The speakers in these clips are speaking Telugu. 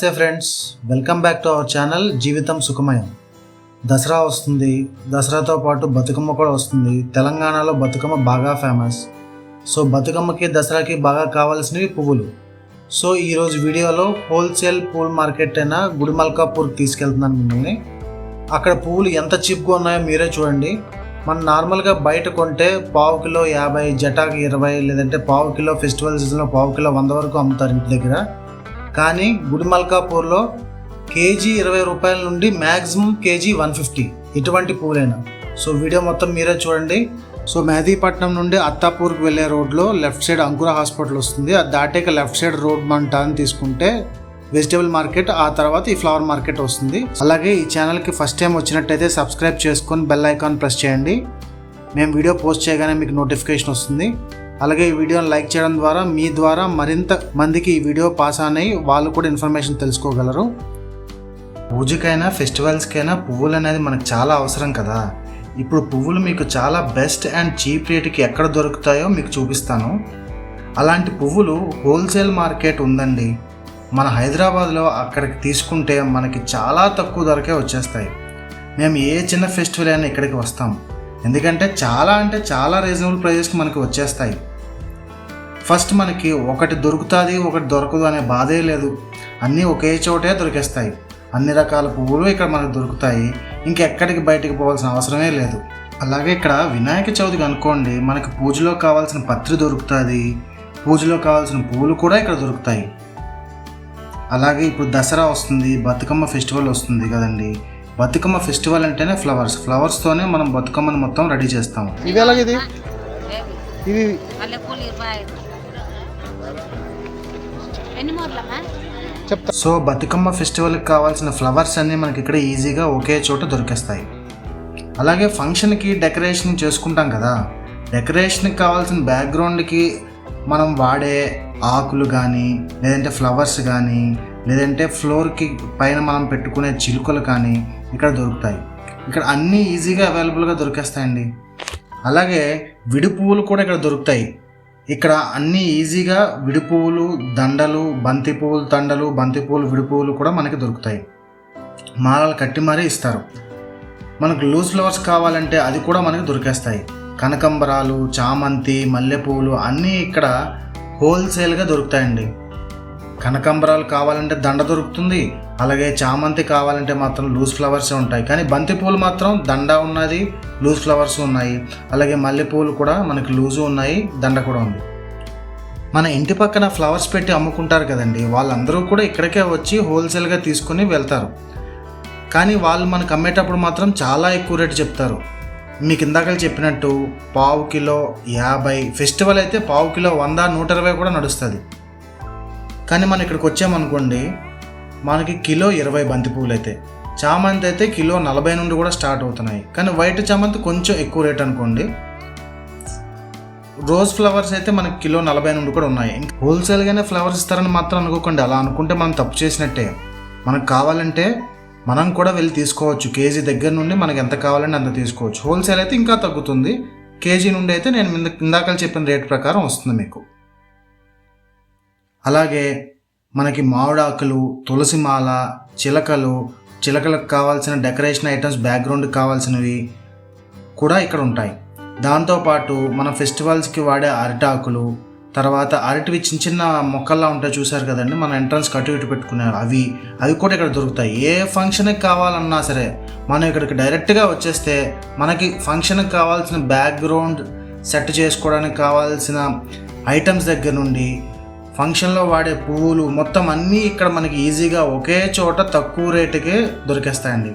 నమస్తే friends. Welcome back to our channel జీవితం సుఖమయం. దసరా వస్తుంది. దసరాతో పాటు బతుకమ్మ కూడా వస్తుంది. తెలంగాణలో బతుకమ్మ బాగా ఫేమస్ సో బతుకమ్మకి దసరాకి బాగా కావాల్సినవి పువ్వులు. సో ఈరోజు వీడియోలో హోల్సేల్ పూల్ మార్కెట్ అయిన గుడిమల్కాపూర్కి తీసుకెళ్తున్నాను మిమ్మల్ని. అక్కడ పువ్వులు ఎంత చీప్గా ఉన్నాయో మీరే చూడండి. మనం నార్మల్గా బయట కొంటే పావు కిలో యాభై జటాకి ఇరవై లేదంటే పావు కిలో ఫెస్టివల్ సీజన్లో పావు కిలో వంద వరకు అమ్ముతారు ఇంటి దగ్గర. కానీ గుడిమల్కాపూర్లో కేజీ ఇరవై రూపాయల నుండి మ్యాక్సిమం కేజీ వన్ ఫిఫ్టీ ఇటువంటి పూలైనా? సో వీడియో మొత్తం మీరే చూడండి. సో మెహదీపట్నం నుండి అత్తాపూర్కి వెళ్ళే రోడ్లో లెఫ్ట్ సైడ్ అంకుర హాస్పిటల్ వస్తుంది. అది దాటాక లెఫ్ట్ సైడ్ రోడ్ మన టర్న్ తీసుకుంటే వెజిటేబుల్ మార్కెట్ ఆ తర్వాత ఈ ఫ్లవర్ మార్కెట్ వస్తుంది. అలాగే ఈ ఛానల్కి ఫస్ట్ టైం వచ్చినట్టయితే సబ్స్క్రైబ్ చేసుకొని బెల్ ఐకాన్ ప్రెస్ చేయండి. మేము వీడియో పోస్ట్ చేయగానే మీకు నోటిఫికేషన్ వస్తుంది. అలాగే ఈ వీడియోని లైక్ చేయడం ద్వారా మీ ద్వారా మరింత మందికి ఈ వీడియో పాస్ అనేవి వాళ్ళు కూడా ఇన్ఫర్మేషన్ తెలుసుకోగలరు. పూజకైనా ఫెస్టివల్స్కైనా పువ్వులు అనేది మనకు చాలా అవసరం కదా. ఇప్పుడు పువ్వులు మీకు చాలా బెస్ట్ అండ్ చీప్ రేటుకి ఎక్కడ దొరుకుతాయో మీకు చూపిస్తాను. అలాంటి పువ్వులు హోల్సేల్ మార్కెట్ ఉందండి. మన హైదరాబాద్లో అక్కడికి తీసుకుంటే మనకి చాలా తక్కువ ధరకే వచ్చేస్తాయి. మేము ఏ చిన్న ఫెస్టివల్ అయినా ఇక్కడికి వస్తాం. ఎందుకంటే చాలా అంటే చాలా రీజనబుల్ ప్రైజెస్కి మనకి వచ్చేస్తాయి. ఫస్ట్ మనకి ఒకటి దొరుకుతుంది ఒకటి దొరకదు అనే బాధే లేదు. అన్నీ ఒకే చోటే దొరికేస్తాయి. అన్ని రకాల పువ్వులు ఇక్కడ మనకు దొరుకుతాయి. ఇంకెక్కడికి బయటికి పోవాల్సిన అవసరమే లేదు. అలాగే ఇక్కడ వినాయక చవితికి అనుకోండి మనకి పూజలో కావాల్సిన పత్రి దొరుకుతుంది. పూజలో కావాల్సిన పువ్వులు కూడా ఇక్కడ దొరుకుతాయి. అలాగే ఇప్పుడు దసరా వస్తుంది. బతుకమ్మ ఫెస్టివల్ వస్తుంది కదండి. బతుకమ్మ ఫెస్టివల్ అంటేనే ఫ్లవర్స్. ఫ్లవర్స్తోనే మనం బతుకమ్మని మొత్తం రెడీ చేస్తాం. ఇవి ఎలాగిది ఇవి చెప్తా. సో బతుకమ్మ ఫెస్టివల్కి కావాల్సిన ఫ్లవర్స్ అన్నీ మనకి ఇక్కడ ఈజీగా ఒకే చోట దొరికేస్తాయి. అలాగే ఫంక్షన్కి డెకరేషన్ చేసుకుంటాం కదా. డెకరేషన్కి కావాల్సిన బ్యాక్గ్రౌండ్కి మనం వాడే ఆకులు కానీ లేదంటే ఫ్లవర్స్ కానీ లేదంటే ఫ్లోర్కి పైన మనం పెట్టుకునే చిలుకలు కానీ ఇక్కడ దొరుకుతాయి. ఇక్కడ అన్నీ ఈజీగా అవైలబుల్గా దొరికేస్తాయండి. అలాగే విడి పువ్వులు కూడా ఇక్కడ దొరుకుతాయి. ఇక్కడ అన్నీ ఈజీగా విడిపువ్వులు దండలు బంతి పువ్వులు దండలు బంతి పువ్వులు కూడా మనకి దొరుకుతాయి. మాలలు కట్టి మరీ ఇస్తారు. మనకు లూజ్ ఫ్లవర్స్ కావాలంటే అది కూడా మనకి దొరికేస్తాయి. కనకంబరాలు చామంతి మల్లెపూలు అన్నీ ఇక్కడ హోల్సేల్గా దొరుకుతాయండి. కనకంబరాలు కావాలంటే దండ దొరుకుతుంది అలాగే చామంతి కావాలంటే మాత్రం లూజ్ ఫ్లవర్సే ఉంటాయి. కానీ బంతి పూలు మాత్రం దండ ఉన్నది లూజ్ ఫ్లవర్స్ ఉన్నాయి. అలాగే మల్లెపూలు కూడా మనకి లూజు ఉన్నాయి దండ కూడా ఉంది. మన ఇంటి పక్కన ఫ్లవర్స్ పెట్టి అమ్ముకుంటారు కదండి వాళ్ళందరూ కూడా ఇక్కడికే వచ్చి హోల్సేల్గా తీసుకుని వెళ్తారు. కానీ వాళ్ళు మనకు అమ్మేటప్పుడు మాత్రం చాలా ఎక్కువ రేటు చెప్తారు. మీకు ఇందాక చెప్పినట్టు పావు కిలో యాభై ఫెస్టివల్ అయితే పావు కిలో వంద నూట ఇరవై కూడా నడుస్తుంది. కానీ మనం ఇక్కడికి వచ్చామనుకోండి మనకి కిలో ఇరవై బంతిపూలు అయితే చామంతి అయితే కిలో నలభై నుండి కూడా స్టార్ట్ అవుతున్నాయి. కానీ వైట్ చామంతి కొంచెం ఎక్కువ రేట్ అనుకోండి రోజ్ ఫ్లవర్స్ అయితే మనకి కిలో నలభై నుండి కూడా ఉన్నాయి. హోల్సేల్గానే ఫ్లవర్స్ ఇస్తారని మాత్రం అనుకోకండి. అలా అనుకుంటే మనం తప్పు చేసినట్టే. మనకు కావాలంటే మనం కూడా వెళ్ళి తీసుకోవచ్చు. కేజీ దగ్గర నుండి మనకి ఎంత కావాలంటే అంత తీసుకోవచ్చు. హోల్సేల్ అయితే ఇంకా తగ్గుతుంది. కేజీ నుండి అయితే నేను ఇంద- ఇందాక చెప్పిన రేట్ ప్రకారం వస్తుంది మీకు. అలాగే మనకి మామిడాకులు తులసి మాల చిలకలు చిలకలకు కావాల్సిన డెకరేషన్ ఐటమ్స్ బ్యాక్గ్రౌండ్కి కావాల్సినవి కూడా ఇక్కడ ఉంటాయి. దాంతోపాటు మన ఫెస్టివల్స్కి వాడే అరిటాకులు తర్వాత అరటివి చిన్న చిన్న మొక్కల్లా ఉంటాయి చూసారు కదండి మన ఎంట్రన్స్ కటు ఇటు పెట్టుకున్నారు. అవి అవి కూడా ఇక్కడ దొరుకుతాయి. ఏ ఫంక్షన్కి కావాలన్నా సరే మనం ఇక్కడికి డైరెక్ట్గా వచ్చేస్తే మనకి ఫంక్షన్కి కావాల్సిన బ్యాక్గ్రౌండ్ సెట్ చేసుకోవడానికి కావాల్సిన ఐటమ్స్ దగ్గర నుండి ఫంక్షన్లో వాడే పువ్వులు మొత్తం అన్నీ ఇక్కడ మనకి ఈజీగా ఒకే చోట తక్కువ రేటుకే దొరికేస్తాయండి.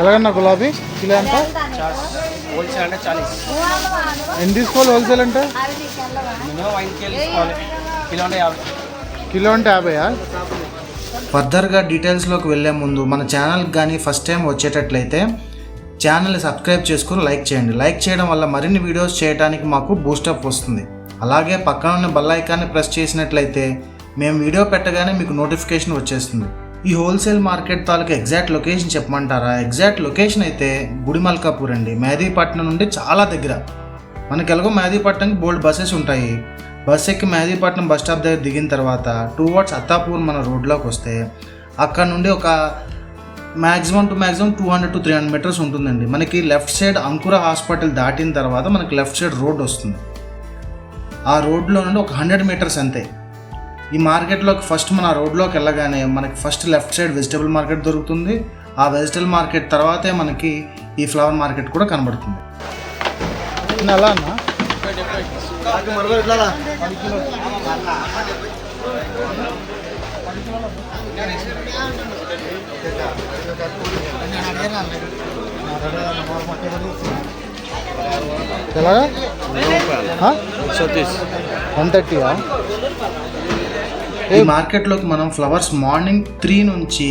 ఎలాగన్నా గులాబీ? కిలో ఎంత? హోల్సేల్ అంటే చాలీస్ ఎన్ని తీసుకోవాలి? హోల్సేల్ అంటే? మినిమం ఐదు కిలో తీసుకోవాలి. కిలో అంటే యాభై. కిలో అంటే యాభై ఫర్దర్గా డీటెయిల్స్లోకి వెళ్ళే ముందు మన ఛానల్కి కానీ ఫస్ట్ టైం వచ్చేటట్లయితే ఛానల్ని సబ్స్క్రైబ్ చేసుకుని లైక్ చేయండి. లైక్ చేయడం వల్ల మరిన్ని వీడియోస్ చేయడానికి మాకు బూస్టప్ వస్తుంది. అలాగే పక్కన ఉన్న బెల్ ఐకాన్ని ప్రెస్ చేసినట్లయితే మేము వీడియో పెట్టగానే మీకు నోటిఫికేషన్ వచ్చేస్తుంది. ఈ హోల్సేల్ మార్కెట్ తాలూకా ఎగ్జాక్ట్ లొకేషన్ చెప్పమంటారా? ఎగ్జాక్ట్ లొకేషన్ అయితే గుడిమల్కాపూర్ అండి. మేదీపట్నం నుండి చాలా దగ్గర. మనకి ఎలాగో మేదీపట్నంకి బోల్డ్ బస్సెస్ ఉంటాయి. బస్ ఎక్కి మెహదీపట్నం బస్ స్టాప్ దగ్గర దిగిన తర్వాత టూ వర్డ్స్ అత్తాపూర్ మన రోడ్లోకి వస్తే అక్కడ నుండి ఒక maximum two maximum two hundred to three hundred metres ఉంటుందండి. మనకి లెఫ్ట్ సైడ్ అంకుర హాస్పిటల్ దాటిన తర్వాత మనకి లెఫ్ట్ సైడ్ రోడ్ వస్తుంది. ఆ రోడ్లో నుండి ఒక హండ్రెడ్ మీటర్స్ అంతే. ఈ మార్కెట్లోకి ఫస్ట్ మన రోడ్లోకి వెళ్ళగానే మనకి first left side vegetable market దొరుకుతుంది. ఆ వెజిటబుల్ మార్కెట్ తర్వాతే మనకి ఈ ఫ్లవర్ మార్కెట్ కూడా కనబడుతుంది. చిన్న ఎలా ఎలాగా వన్ థర్టీయా ఈ మార్కెట్లోకి మనం ఫ్లవర్స్ మార్నింగ్ త్రీ నుంచి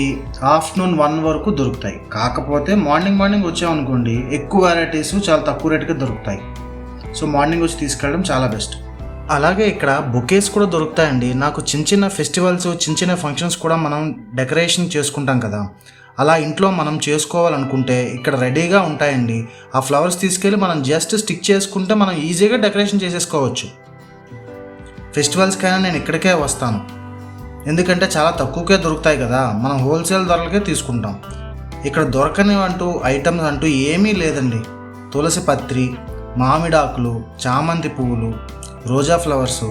ఆఫ్టర్నూన్ వన్ వరకు దొరుకుతాయి. కాకపోతే మార్నింగ్ మార్నింగ్ వచ్చామనుకోండి ఎక్కువ వెరైటీస్ చాలా తక్కువ రేటుకే దొరుకుతాయి. సో మార్నింగ్ వచ్చి తీసుకెళ్ళడం చాలా బెస్ట్. అలాగే ఇక్కడ బొకేస్ కూడా దొరుకుతాయండి. నాకు చిన్న చిన్న ఫెస్టివల్స్ చిన్న చిన్న ఫంక్షన్స్ కూడా మనం డెకరేషన్ చేసుకుంటాం కదా. అలా ఇంట్లో మనం చేసుకోవాలనుకుంటే ఇక్కడ రెడీగా ఉంటాయండి. ఆ ఫ్లవర్స్ తీసుకెళ్ళి మనం జస్ట్ స్టిక్ చేసుకుంటే మనం ఈజీగా డెకరేషన్ చేసేసుకోవచ్చు. ఫెస్టివల్స్కైనా నేను ఇక్కడికే వస్తాను. ఎందుకంటే చాలా తక్కువకే దొరుకుతాయి కదా. మనం హోల్సేల్ ధరలకే తీసుకుంటాం. ఇక్కడ దొరకని అంటూ ఐటమ్స్ అంటూ ఏమీ లేదండి. తులసి పత్రి మామిడాకులు చామంతి పువ్వులు రోజా ఫ్లవర్స్.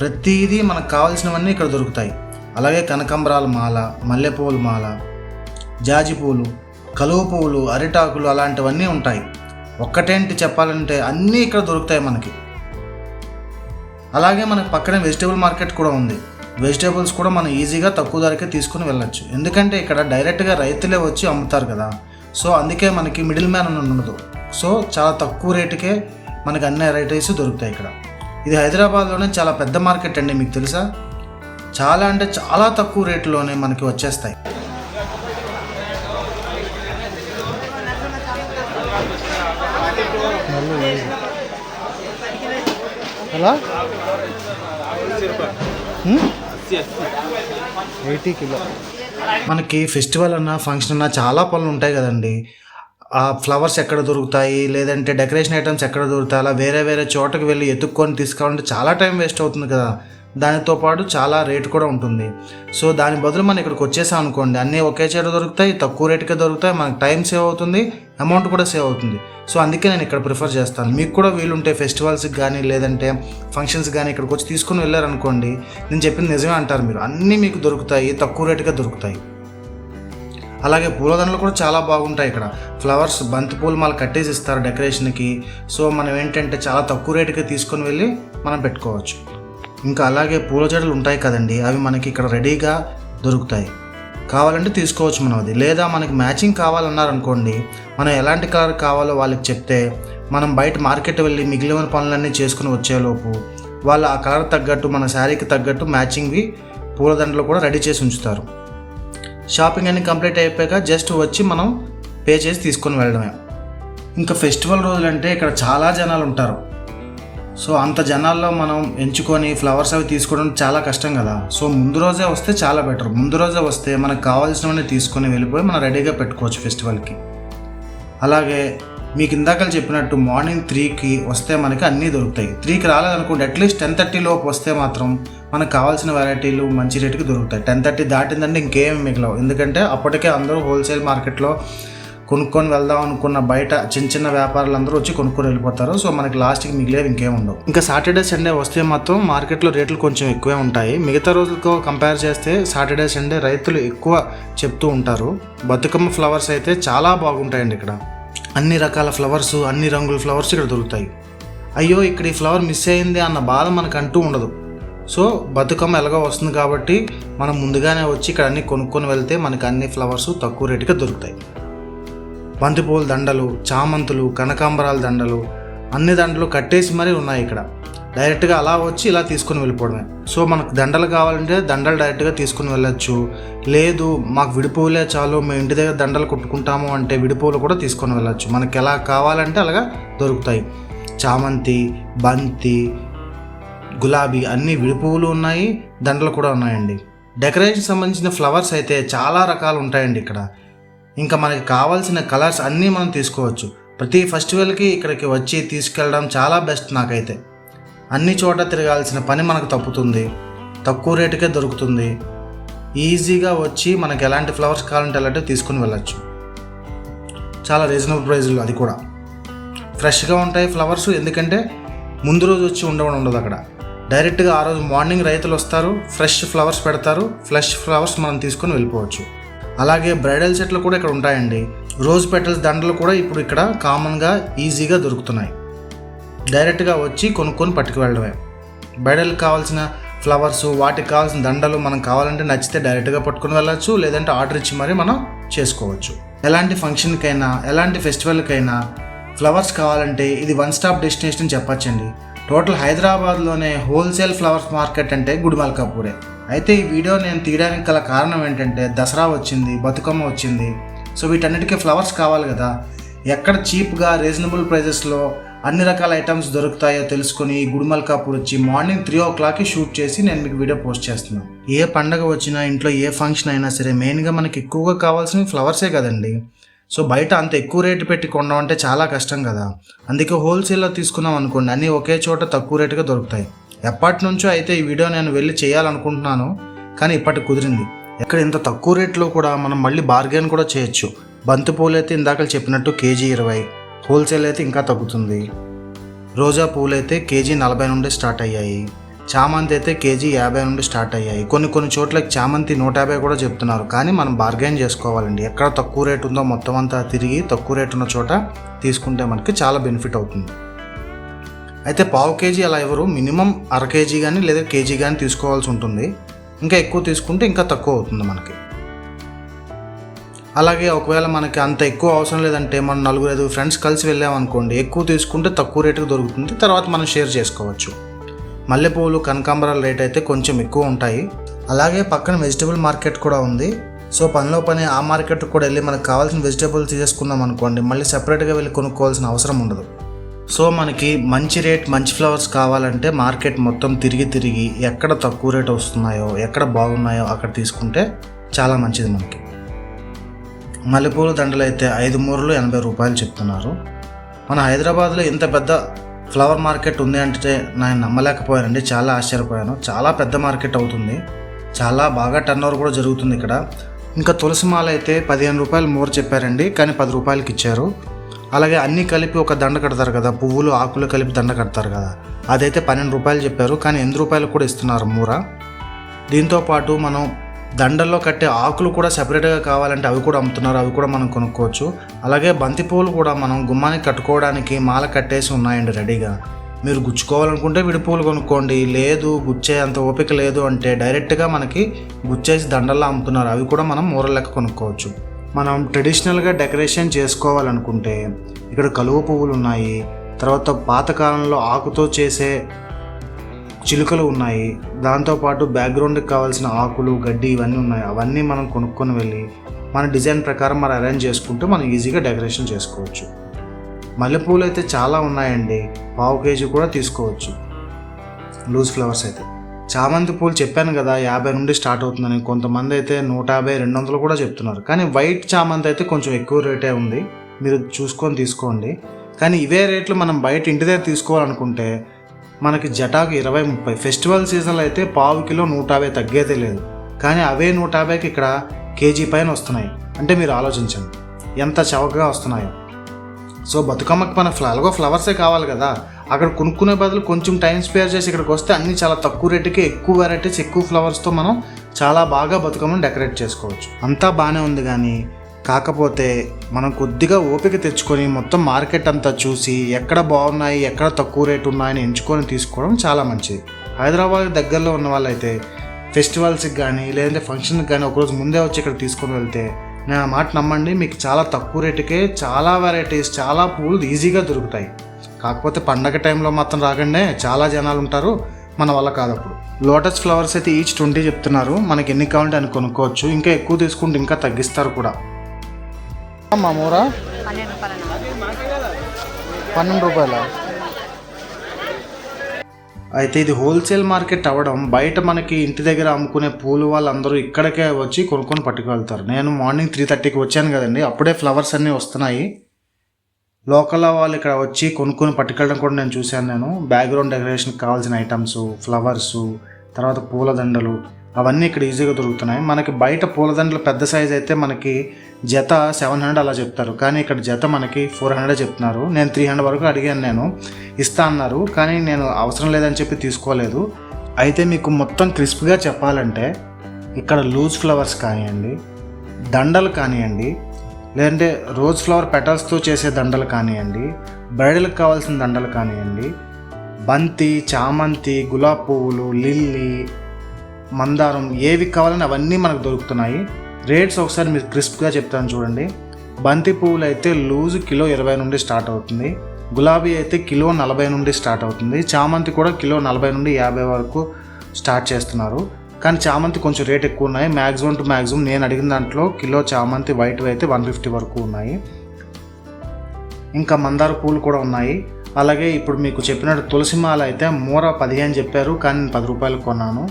ప్రతిదీ మనకు కావాల్సినవన్నీ ఇక్కడ దొరుకుతాయి. అలాగే కనకంబరాల మాల మల్లెపూల మాల జాజి పూలు కలువ పువ్వులు అరిటాకులు అలాంటివన్నీ ఉంటాయి. ఒక్కటేంటి చెప్పాలంటే అన్నీ ఇక్కడ దొరుకుతాయి మనకి. అలాగే మనకు పక్కనే వెజిటేబుల్ మార్కెట్ కూడా ఉంది. వెజిటేబుల్స్ కూడా మనం ఈజీగా తక్కువ ధరకే తీసుకుని వెళ్ళొచ్చు. ఎందుకంటే ఇక్కడ డైరెక్ట్గా రైతులే వచ్చి అమ్ముతారు కదా. సో అందుకే మనకి మిడిల్ మ్యాన్ అని ఉండదు. సో చాలా తక్కువ రేటుకే మనకి అన్ని వెరైటీస్ దొరుకుతాయి ఇక్కడ. ఇది హైదరాబాద్లోనే చాలా పెద్ద మార్కెట్ అండి మీకు తెలుసా? చాలా అంటే చాలా తక్కువ రేటులోనే మనకి వచ్చేస్తాయి. ఎలా ఎయిటీ కిలో. మనకి ఫెస్టివల్ అన్న ఫంక్షన్ అన్న చాలా పనులు ఉంటాయి కదండి. ఆ ఫ్లవర్స్ ఎక్కడ దొరుకుతాయి? లేదంటే డెకరేషన్ ఐటమ్స్ ఎక్కడ దొరుకుతాయి? అలా వేరే వేరే చోటకి వెళ్ళి ఎత్తుక్కొని తీసుకోవాలంటే చాలా టైం వేస్ట్ అవుతుంది కదా. దానితో పాటు చాలా రేటు కూడా ఉంటుంది. సో దాని బదులు మనం ఇక్కడికి వచ్చేసాం అనుకోండి. అన్నీ ఒకే చోట దొరుకుతాయి తక్కువ రేటుకే దొరుకుతాయి మనకి టైం సేవ్ అవుతుంది అమౌంట్ కూడా సేవ్ అవుతుంది. సో అందుకే నేను ఇక్కడ ప్రిఫర్ చేస్తాను. మీకు కూడా వీలుంటే ఫెస్టివల్స్కి కానీ లేదంటే ఫంక్షన్స్ కానీ ఇక్కడికి వచ్చి తీసుకుని వెళ్ళారనుకోండి నేను చెప్పింది నిజమే అంటారు మీరు. అన్నీ మీకు దొరుకుతాయి తక్కువ రేటుగా దొరుకుతాయి. అలాగే పూలదండలు కూడా చాలా బాగుంటాయి ఇక్కడ. ఫ్లవర్స్ బంతి పూలు కట్టేసి ఇస్తారు డెకరేషన్కి సో మనం ఏంటంటే చాలా తక్కువ రేటుకి తీసుకొని వెళ్ళి మనం పెట్టుకోవచ్చు. ఇంకా అలాగే పూల జడలు ఉంటాయి కదండి అవి మనకి ఇక్కడ రెడీగా దొరుకుతాయి. కావాలంటే తీసుకోవచ్చు మనం అది. లేదా మనకి మ్యాచింగ్ కావాలన్నారనుకోండి మనం ఎలాంటి కలర్ కావాలో వాళ్ళకి చెప్తే మనం బయట మార్కెట్ వెళ్ళి మిగిలిన పనులన్నీ చేసుకుని వచ్చేలోపు వాళ్ళు ఆ కలర్ తగ్గట్టు మన శారీకి తగ్గట్టు మ్యాచింగ్వి పూలదండలు కూడా రెడీ చేసి ఉంచుతారు. షాపింగ్ అన్ని కంప్లీట్ అయిపోయాక జస్ట్ వచ్చి మనం పే చేసి తీసుకొని వెళ్ళడమే. ఇంకా ఫెస్టివల్ రోజులంటే ఇక్కడ చాలా జనాలు ఉంటారు. సో అంత జనాల్లో మనం ఎంచుకొని ఫ్లవర్స్ అవి తీసుకోవడం చాలా కష్టం కదా. సో ముందు రోజే వస్తే చాలా బెటర్ ముందు రోజే వస్తే మనకు కావాల్సినవన్నీ తీసుకొని వెళ్ళిపోయి మనం రెడీగా పెట్టుకోవచ్చు ఫెస్టివల్కి. అలాగే మీకు ఇందాక చెప్పినట్టు మార్నింగ్ త్రీకి వస్తే మనకి అన్నీ దొరుకుతాయి. త్రీకి రాలేదనుకోండి అట్లీస్ట్ టెన్ థర్టీ లోపు వస్తే మాత్రం మనకు కావాల్సిన వెరైటీలు మంచి రేటుకి దొరుకుతాయి. టెన్ థర్టీ దాటిందంటే ఇంకేమి మిగలవు. ఎందుకంటే అప్పటికే అందరూ హోల్సేల్ మార్కెట్లో కొనుక్కొని వెళ్దాం అనుకున్న బయట చిన్న చిన్న వ్యాపారులు అందరూ వచ్చి కొనుక్కొని వెళ్ళిపోతారు. సో మనకి లాస్ట్కి మిగిలేవి ఇంకేం ఉండవు. ఇంకా సాటర్డే సండే వస్తే మాత్రం మార్కెట్లో రేట్లు కొంచెం ఎక్కువే ఉంటాయి. మిగతా రోజులతో కంపేర్ చేస్తే సాటర్డే సండే రైతులు ఎక్కువ చెప్తూ ఉంటారు. బతుకమ్మ ఫ్లవర్స్ అయితే చాలా బాగుంటాయండి ఇక్కడ. అన్ని రకాల ఫ్లవర్స్ అన్ని రంగుల ఫ్లవర్స్ ఇక్కడ దొరుకుతాయి. అయ్యో ఇక్కడ ఈ ఫ్లవర్ మిస్ అయింది అన్న బాధ మనకు అంటూ ఉండదు. సో బతుకమ్మ ఎలాగో వస్తుంది కాబట్టి మనం ముందుగానే వచ్చి ఇక్కడ అన్ని కొనుక్కొని వెళ్తే మనకి అన్ని ఫ్లవర్స్ తక్కువ రేటుకి దొరుకుతాయి. బంతిపూల దండలు చామంతులు కనకాంబరాల దండలు అన్ని దండలు కట్టేసి మరీ ఉన్నాయి ఇక్కడ. డైరెక్ట్గా అలా వచ్చి ఇలా తీసుకొని వెళ్ళిపోవడమే. సో మనకు దండలు కావాలంటే దండలు డైరెక్ట్గా తీసుకొని వెళ్ళొచ్చు. లేదు మాకు విడిపోలే చాలు మేము ఇంటి దగ్గర దండలు కొట్టుకుంటాము అంటే విడిపోలు కూడా తీసుకొని వెళ్ళొచ్చు. మనకి ఎలా కావాలంటే అలాగా దొరుకుతాయి. చామంతి బంతి గులాబీ అన్ని విడిపువ్వులు ఉన్నాయి దండలు కూడా ఉన్నాయండి. డెకరేషన్ సంబంధించిన ఫ్లవర్స్ అయితే చాలా రకాలు ఉంటాయండి ఇక్కడ. ఇంకా మనకి కావాల్సిన కలర్స్ అన్నీ మనం తీసుకోవచ్చు. ప్రతి ఫెస్టివల్కి ఇక్కడికి వచ్చి తీసుకెళ్ళడం చాలా బెస్ట్ నాకైతే. అన్ని చోట తిరగాల్సిన పని మనకు తప్పుతుంది. తక్కువ రేటుకే దొరుకుతుంది. ఈజీగా వచ్చి మనకి ఎలాంటి ఫ్లవర్స్ కావాలంటే అలాంటివి తీసుకుని వెళ్ళచ్చు. చాలా రీజనబుల్ ప్రైస్లో అది కూడా. ఫ్రెష్గా ఉంటాయి ఫ్లవర్స్ ఎందుకంటే ముందు రోజు వచ్చి ఉండవడం ఉండదు అక్కడ. డైరెక్ట్గా ఆ రోజు మార్నింగ్ రైతులు వస్తారు ఫ్రెష్ ఫ్లవర్స్ పెడతారు ఫ్రెష్ ఫ్లవర్స్ మనం తీసుకొని వెళ్ళిపోవచ్చు. అలాగే బ్రైడల్ సెట్లు కూడా ఇక్కడ ఉంటాయండి. రోజ్ పెటల్స్ దండలు కూడా ఇప్పుడు ఇక్కడ కామన్గా ఈజీగా దొరుకుతున్నాయి. డైరెక్ట్గా వచ్చి కొనుక్కొని పట్టుకు వెళ్ళడమే. బ్రైడల్కి కావాల్సిన ఫ్లవర్స్ వాటికి కావాల్సిన దండలు మనం కావాలంటే నచ్చితే డైరెక్ట్గా పట్టుకొని వెళ్ళచ్చు లేదంటే ఆర్డర్ ఇచ్చి మరీ మనం చేసుకోవచ్చు. ఎలాంటి ఫంక్షన్కైనా ఎలాంటి ఫెస్టివల్కైనా ఫ్లవర్స్ కావాలంటే ఇది వన్ స్టాప్ డెస్టినేషన్ చెప్పచ్చండి. టోటల్ హైదరాబాద్లోనే హోల్సేల్ ఫ్లవర్స్ మార్కెట్ అంటే గుడిమల్కాపూరే అయితే ఈ వీడియో నేను తీయడానికి గల కారణం ఏంటంటే దసరా వచ్చింది బతుకమ్మ వచ్చింది. సో వీటన్నిటికీ ఫ్లవర్స్ కావాలి కదా. ఎక్కడ చీప్గా రీజనబుల్ ప్రైజెస్లో అన్ని రకాల ఐటమ్స్ దొరుకుతాయో తెలుసుకుని గుడిమల్కాపూర్ వచ్చి మార్నింగ్ త్రీ ఓ క్లాక్కి షూట్ చేసి నేను మీకు వీడియో పోస్ట్ చేస్తున్నాను. ఏ పండగ వచ్చినా ఇంట్లో ఏ ఫంక్షన్ అయినా సరే మెయిన్గా మనకి ఎక్కువగా కావాల్సిన ఫ్లవర్సే కదండి. సో బయట అంత ఎక్కువ రేటు పెట్టి కొనడం అంటే చాలా కష్టం కదా. అందుకే హోల్సేల్లో తీసుకున్నాం అనుకోండి అన్నీ ఒకే చోట తక్కువ రేటుగా దొరుకుతాయి. ఎప్పటి నుంచో అయితే ఈ వీడియో నేను వెళ్ళి చేయాలనుకుంటున్నాను కానీ ఇప్పటికి కుదిరింది. ఎక్కడ ఇంత తక్కువ రేట్లో కూడా మనం మళ్ళీ బార్గెన్ కూడా చేయొచ్చు. బంతిపూలు అయితే ఇందాక చెప్పినట్టు కేజీ ఇరవై హోల్సేల్ అయితే ఇంకా తగ్గుతుంది. రోజా పూలు అయితే కేజీ నలభై నుండి స్టార్ట్ అయ్యాయి. చామంతి అయితే కేజీ యాభై నుండి స్టార్ట్ అయ్యాయి. కొన్ని కొన్ని చోట్ల చామంతి నూట యాభై కూడా చెప్తున్నారు. కానీ మనం బార్గెన్ చేసుకోవాలండి. ఎక్కడ తక్కువ రేటు ఉందో మొత్తం అంతా తిరిగి తక్కువ రేటు ఉన్న చోట తీసుకుంటే మనకి చాలా బెనిఫిట్ అవుతుంది. అయితే పావు కేజీ అలా ఎవరు? మినిమం అర కేజీ కానీ లేదా కేజీ కానీ తీసుకోవాల్సి ఉంటుంది. ఇంకా ఎక్కువ తీసుకుంటే ఇంకా తక్కువ అవుతుంది మనకి. అలాగే ఒకవేళ మనకి అంత ఎక్కువ అవసరం లేదంటే మనం నలుగురు ఐదు ఫ్రెండ్స్ కలిసి వెళ్ళామనుకోండి ఎక్కువ తీసుకుంటే తక్కువ రేటుకు దొరుకుతుంది. తర్వాత మనం షేర్ చేసుకోవచ్చు. మల్లెపూలు కనకాంబరాల రేట్ అయితే కొంచెం ఎక్కువ ఉంటాయి. అలాగే పక్కన వెజిటబుల్ మార్కెట్ కూడా ఉంది. సో పనిలో పని ఆ మార్కెట్ కూడా వెళ్ళి మనకు కావాల్సిన వెజిటబుల్ తీసేసుకుందాం అనుకోండి. మళ్ళీ సెపరేట్గా వెళ్ళి కొనుక్కోవాల్సిన అవసరం ఉండదు. సో మనకి మంచి రేట్ మంచి ఫ్లవర్స్ కావాలంటే మార్కెట్ మొత్తం తిరిగి తిరిగి ఎక్కడ తక్కువ రేట్ వస్తున్నాయో ఎక్కడ బాగున్నాయో అక్కడ తీసుకుంటే చాలా మంచిది మనకి. మల్లెపూల దండలు అయితే ఐదు మూరలు ఎనభై రూపాయలు చెప్తున్నారు. మన హైదరాబాద్లో ఇంత పెద్ద ఫ్లవర్ మార్కెట్ ఉంది అంటే నేను నమ్మలేకపోయానండి. చాలా ఆశ్చర్యపోయాను. చాలా పెద్ద మార్కెట్ అవుతుంది. చాలా బాగా టర్న్ ఓవర్ కూడా జరుగుతుంది ఇక్కడ. ఇంకా తులసి మాల అయితే పదిహేను రూపాయలు మోర్ చెప్పారండి కానీ పది రూపాయలకి ఇచ్చారు. అలాగే అన్నీ కలిపి ఒక దండ కడతారు కదా పువ్వులు ఆకులు కలిపి దండ కడతారు కదా. అదైతే పన్నెండు రూపాయలు చెప్పారు కానీ ఎనిమిది రూపాయలు కూడా ఇస్తున్నారు మూర. దీంతో పాటు మనం దండల్లో కట్టే ఆకులు కూడా సెపరేట్గా కావాలంటే అవి కూడా అమ్ముతున్నారు అవి కూడా మనం కొనుక్కోవచ్చు. అలాగే బంతి పువ్వులు కూడా మనం గుమ్మానికి కట్టుకోవడానికి మాల కట్టేసి ఉన్నాయండి రెడీగా. మీరు గుచ్చుకోవాలనుకుంటే విడి పువ్వులు కొనుక్కోండి. లేదు గుచ్చే అంత ఓపిక లేదు అంటే డైరెక్ట్గా మనకి గుచ్చేసి దండల్లో అమ్ముతున్నారు. అవి కూడా మనం మూర లెక్క కొనుక్కోవచ్చు. మనం ట్రెడిషనల్గా డెకరేషన్ చేసుకోవాలనుకుంటే ఇక్కడ కలువ పువ్వులు ఉన్నాయి. తర్వాత పాతకాలంలో ఆకుతో చేసే చిలుకలు ఉన్నాయి. దాంతోపాటు బ్యాక్గ్రౌండ్కి కావాల్సిన ఆకులు గడ్డి ఇవన్నీ ఉన్నాయి. అవన్నీ మనం కొనుక్కొని వెళ్ళి మన డిజైన్ ప్రకారం మనం అరేంజ్ చేసుకుంటే మనం ఈజీగా డెకరేషన్ చేసుకోవచ్చు. మల్లెపూలు అయితే చాలా ఉన్నాయండి. పావు కేజీ కూడా తీసుకోవచ్చు. లూజ్ ఫ్లవర్స్ అయితే. చామంతి పూలు చెప్పాను కదా యాభై నుండి స్టార్ట్ అవుతుందని. కొంతమంది అయితే నూట యాభై రెండు వందలు కూడా చెప్తున్నారు. కానీ వైట్ చామంతి అయితే కొంచెం ఎక్కువ రేటే ఉంది. మీరు చూసుకొని తీసుకోండి. కానీ ఇవే రేట్లు మనం బయట ఇంటి దగ్గర తీసుకోవాలనుకుంటే మనకి జటాకు ఇరవై ముప్పై. ఫెస్టివల్ సీజన్లో అయితే పావు కిలో నూట యాభై తగ్గేదే లేదు. కానీ అవే నూట యాభైకి ఇక్కడ కేజీ పైన వస్తున్నాయి. అంటే మీరు ఆలోచించండి. ఎంత చవకగా వస్తున్నాయో. సో బతుకమ్మకి మన ఫ్ల ఎలాగో ఫ్లవర్సే కావాలి కదా. అక్కడ కొనుక్కునే బదులు కొంచెం టైం స్పేర్ చేసి ఇక్కడికి వస్తే అన్నీ చాలా తక్కువ రేటుకి ఎక్కువ వెరైటీస్ ఎక్కువ ఫ్లవర్స్తో మనం చాలా బాగా బతుకమ్మను డెకరేట్ చేసుకోవచ్చు. అంతా బాగానే ఉంది కానీ కాకపోతే మనం కొద్దిగా ఓపిక తెచ్చుకొని మొత్తం మార్కెట్ అంతా చూసి ఎక్కడ బాగున్నాయి ఎక్కడ తక్కువ రేటు ఉన్నాయని ఎంచుకొని తీసుకోవడం చాలా మంచిది. హైదరాబాద్ దగ్గరలో ఉన్న వాళ్ళైతే ఫెస్టివల్స్కి కానీ లేదంటే ఫంక్షన్కి కానీ ఒకరోజు ముందే వచ్చి ఇక్కడ తీసుకొని వెళ్తే నేను ఆ మాట నమ్మండి మీకు చాలా తక్కువ రేటుకే చాలా వెరైటీస్ చాలా పూలు ఈజీగా దొరుకుతాయి. కాకపోతే పండగ టైంలో మాత్రం రాకండే చాలా జనాలు ఉంటారు మన వల్ల కాదు అప్పుడు. లోటస్ ఫ్లవర్స్ అయితే ఈచ్ ట్వంటీ చెప్తున్నారు మనకి ఎన్ని కావాలంటే అని కొనుక్కోవచ్చు ఇంకా ఎక్కువ తీసుకుంటే ఇంకా తగ్గిస్తారు కూడా. మా మూర పన్నెండు రూపాయలు పన్నెండు రూపాయల? అయితే ఇది హోల్సేల్ మార్కెట్ అవ్వడం బయట మనకి ఇంటి దగ్గర అమ్ముకునే పూలు వాళ్ళందరూ ఇక్కడికే వచ్చి కొనుక్కొని పట్టుకెళ్తారు. నేను మార్నింగ్ త్రీ థర్టీకి వచ్చాను కదండి అప్పుడే ఫ్లవర్స్ అన్నీ వస్తున్నాయి. లోకల్ వాళ్ళు ఇక్కడ వచ్చి కొనుక్కొని పట్టుకెళ్ళడం కూడా నేను చూశాను నేను. బ్యాక్గ్రౌండ్ డెకరేషన్కి కావాల్సిన ఐటమ్స్ ఫ్లవర్స్ తర్వాత పూలదండలు అవన్నీ ఇక్కడ ఈజీగా దొరుకుతున్నాయి. మనకి బయట పూలదండలు పెద్ద సైజ్ అయితే మనకి జత సెవెన్ హండ్రెడ్ అలా చెప్తారు. కానీ ఇక్కడ జత మనకి ఫోర్ హండ్రెడ్ చెప్తున్నారు. నేను త్రీ హండ్రెడ్ వరకు అడిగాను నేను. ఇస్తా అన్నారు. కానీ నేను అవసరం లేదని చెప్పి తీసుకోలేదు. అయితే మీకు మొత్తం క్రిస్ప్గా చెప్పాలంటే ఇక్కడ లూజ్ ఫ్లవర్స్ కానివ్వండి దండలు కానివ్వండి లేదంటే రోజ్ ఫ్లవర్ పెటల్స్తో చేసే దండలు కానివ్వండి బ్రైడల్కి కావాల్సిన దండలు కానివ్వండి బంతి చామంతి గులాబ్ పువ్వులు లిల్లీ మందారం ఏవి కావాలని అవన్నీ మనకు దొరుకుతున్నాయి. రేట్స్ ఒకసారి మీరు క్రిస్ప్గా చెప్తాను చూడండి. బంతి పువ్వులు అయితే లూజ్ కిలో ఇరవై నుండి స్టార్ట్ అవుతుంది. గులాబీ అయితే కిలో నలభై నుండి స్టార్ట్ అవుతుంది. చామంతి కూడా కిలో నలభై నుండి యాభై వరకు స్టార్ట్ చేస్తున్నారు. కానీ చామంతి కొంచెం రేట్ ఎక్కువ ఉన్నాయి. మ్యాక్సిమం టు మ్యాక్సిమం నేను అడిగిన దాంట్లో కిలో చామంతి వైట్ అయితే వన్ ఫిఫ్టీ వరకు ఉన్నాయి. ఇంకా మందార పూలు కూడా ఉన్నాయి. అలాగే ఇప్పుడు మీకు చెప్పినట్టు తులసి మాల అయితే మూర పదిహేను చెప్పారు. కానీ నేను పది రూపాయలు కొన్నాను.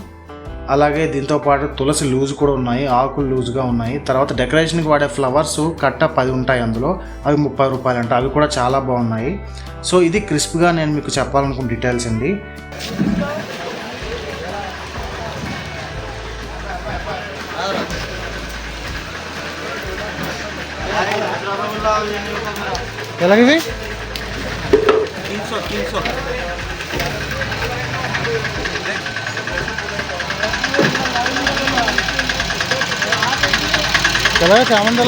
అలాగే దీంతో పాటు తులసి లూజ్ కూడా ఉన్నాయి ఆకులు లూజ్గా ఉన్నాయి. తర్వాత డెకరేషన్కి వాడే ఫ్లవర్స్ కట్ట పది ఉంటాయి అందులో. అవి ముప్పై రూపాయలు అంట అవి కూడా చాలా బాగున్నాయి. సో ఇది క్రిస్ప్గా నేను మీకు చెప్పాలనుకున్న డీటెయిల్స్ అండి. ఎలాగివి ఎలాగ ఎలా చామంతి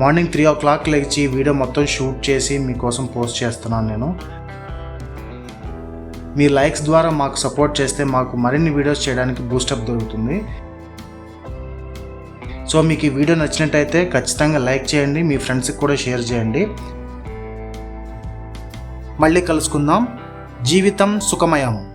మార్నింగ్ త్రీ ఓ క్లాక్ లేచి వీడియో మొత్తం షూట్ చేసి మీకోసం పోస్ట్ చేస్తున్నాను నేను. మీ లైక్స్ ద్వారా మాకు సపోర్ట్ చేస్తే మాకు మరిన్ని వీడియోస్ చేయడానికి బూస్టప్ దొరుకుతుంది. సో మీకు ఈ వీడియో నచ్చినట్టయితే ఖచ్చితంగా లైక్ చేయండి మీ ఫ్రెండ్స్కి కూడా షేర్ చేయండి. మళ్ళీ కలుసుకుందాం. జీవితం సుఖమయం.